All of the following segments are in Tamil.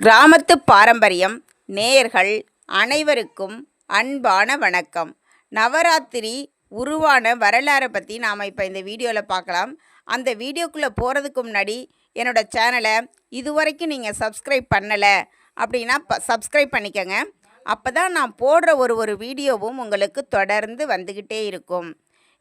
கிராமத்து பாரம்பரியம் நேயர்கள் அனைவருக்கும் அன்பான வணக்கம். நவராத்திரி உருவான வரலாறை பற்றி நாம் இப்போ இந்த வீடியோவில் பார்க்கலாம் அந்த வீடியோக்குள்ளே போகிறதுக்கு முன்னாடி என்னோடய சேனலை இதுவரைக்கும் நீங்கள் சப்ஸ்கிரைப் பண்ணலை அப்படின்னா ப சப்ஸ்கிரைப் பண்ணிக்கோங்க. அப்போ தான் நான் போடுற ஒரு ஒரு வீடியோவும் உங்களுக்கு தொடர்ந்து வந்துக்கிட்டே இருக்கும்.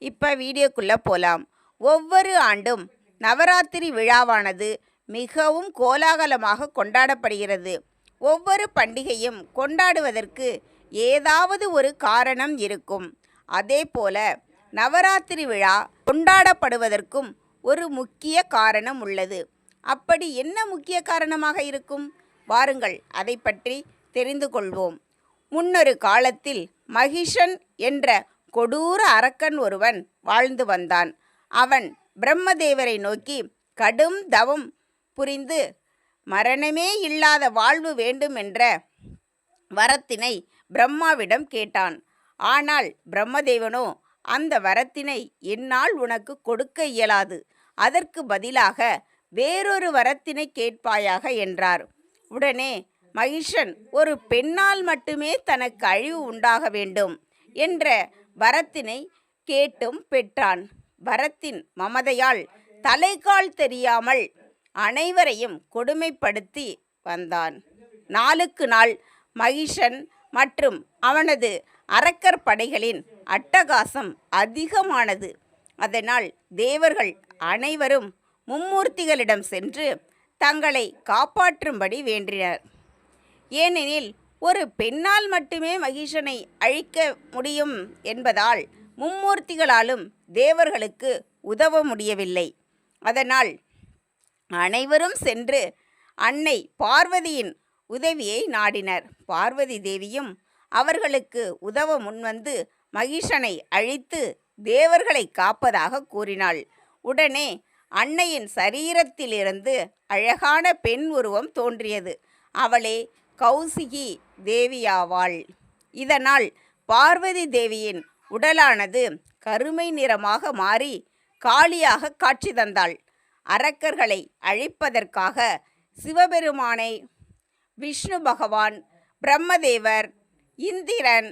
இப்போ வீடியோக்குள்ளே போகலாம் ஒவ்வொரு ஆண்டும் நவராத்திரி விழாவானது மிகவும் கோலாகலமாக கொண்டாடப்படுகிறது. ஒவ்வொரு பண்டிகையும் கொண்டாடுவதற்கு ஏதாவது ஒரு காரணம் இருக்கும். அதே போல நவராத்திரி விழா கொண்டாடப்படுவதற்கும் ஒரு முக்கிய காரணம் உள்ளது. அப்படி என்ன முக்கிய காரணமாக இருக்கும்? வாருங்கள் அதை பற்றி தெரிந்து கொள்வோம். முன்னொரு காலத்தில் மகிஷன் என்ற கொடூர அரக்கன் ஒருவன் வாழ்ந்து வந்தான். அவன் பிரம்மதேவரை நோக்கி கடும் தவம் புரிந்து மரணமே இல்லாத வாழ்வு வேண்டுமென்ற வரத்தினை பிரம்மாவிடம் கேட்டான். ஆனால் பிரம்மதேவனோ அந்த வரத்தினை என்னால் உனக்கு கொடுக்க இயலாது. அதற்கு பதிலாக வேறொரு வரத்தினை கேட்பாயாக என்றார். உடனே மகிஷன் ஒரு பெண்ணால் மட்டுமே தனக்கு அழிவு உண்டாக வேண்டும் என்ற வரத்தினை கேட்டும் பெற்றான். வரத்தின் மமதையால் தலைகால் தெரியாமல் அனைவரையும் கொடுமைப்படுத்தி வந்தான். நாளுக்கு நாள் மகிஷன் மற்றும் அவனது அரக்கர் படைகளின் அட்டகாசம் அதிகமானது. அதனால் தேவர்கள் அனைவரும் மும்மூர்த்திகளிடம் சென்று தங்களை காப்பாற்றும்படி வேண்டினர். ஏனெனில் ஒரு பெண்ணால் மட்டுமே மகிஷனை அழிக்க முடியும் என்பதால் மும்மூர்த்திகளாலும் தேவர்களுக்கு உதவ முடியவில்லை. அதனால் அனைவரும் சென்று அன்னை பார்வதியின் உதவியை நாடினர். பார்வதி தேவியும் அவர்களுக்கு உதவ முன்வந்து மகிஷனை அழித்து தேவர்களை காப்பதாக கூறினாள். உடனே அன்னையின் சரீரத்திலிருந்து அழகான பெண் உருவம் தோன்றியது. அவளே கௌசிகி தேவியாவாள். இதனால் பார்வதி தேவியின் உடலானது கருமை நிறமாக மாறி காளியாக காட்சி தந்தாள். அரக்கர்களை அழிப்பதற்காக சிவபெருமானை விஷ்ணு பகவான் பிரம்மதேவர் இந்திரன்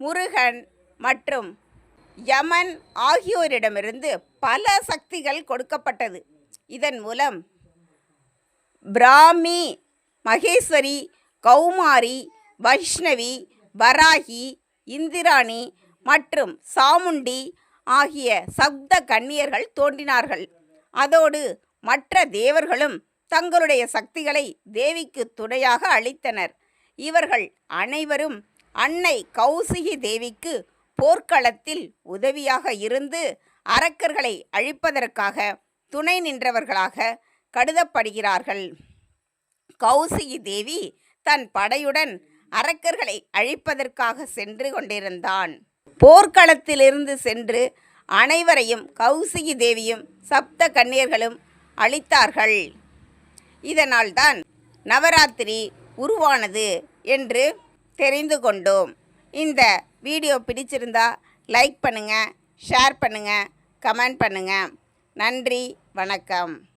முருகன் மற்றும் யமன் ஆகியோரிடமிருந்து பல சக்திகள் கொடுக்கப்பட்டது. இதன் மூலம் பிராமி மகேஸ்வரி கௌமாரி வைஷ்ணவி வராகி இந்திராணி மற்றும் சாமுண்டி ஆகிய சப்த கன்னியர்கள் தோன்றினார்கள். அதோடு மற்ற தேவர்களும் தங்களுடைய சக்திகளை தேவிக்கு துணையாக அளித்தனர். இவர்கள் அனைவரும் அன்னை கௌசிகி தேவிக்கு போர்க்களத்தில் உதவியாக இருந்து அரக்கர்களை அழிப்பதற்காக துணை நின்றவர்களாக கருதப்படுகிறார்கள். கௌசிகி தேவி தன் படையுடன் அரக்கர்களை அழிப்பதற்காக சென்று கொண்டிருந்தான். போர்க்களத்திலிருந்து சென்று அனைவரையும் கௌசிகி தேவியும் சப்த கன்னியர்களும் அழித்தார்கள் இதனால்தான் நவராத்திரி உருவானது என்று தெரிந்து கொண்டோம். இந்த வீடியோ பிடிச்சிருந்தா லைக் பண்ணுங்கள் ஷேர் பண்ணுங்கள் கமெண்ட் பண்ணுங்கள் நன்றி வணக்கம்.